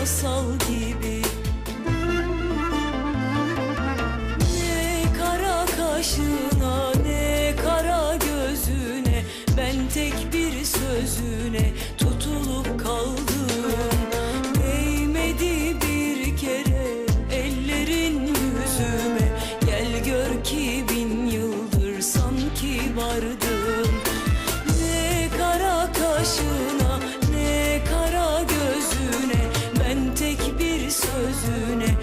masal gibi. gözüne.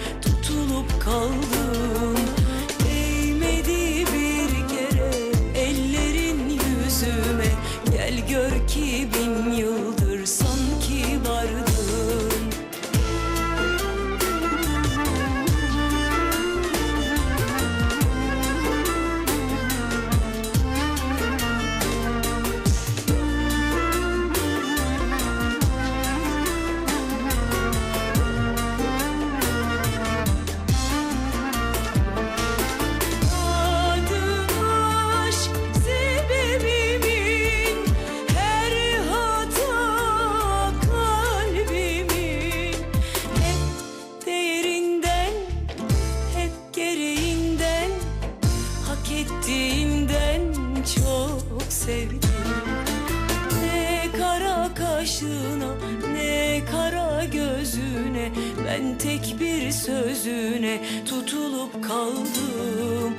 sevdim Ne kara kaşına ne kara gözüne Ben tek bir sözüne tutulup kaldım.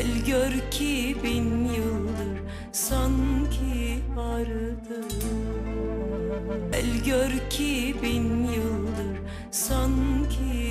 Gel gör ki bin yıldır sanki aradım Gel gör ki bin yıldır sanki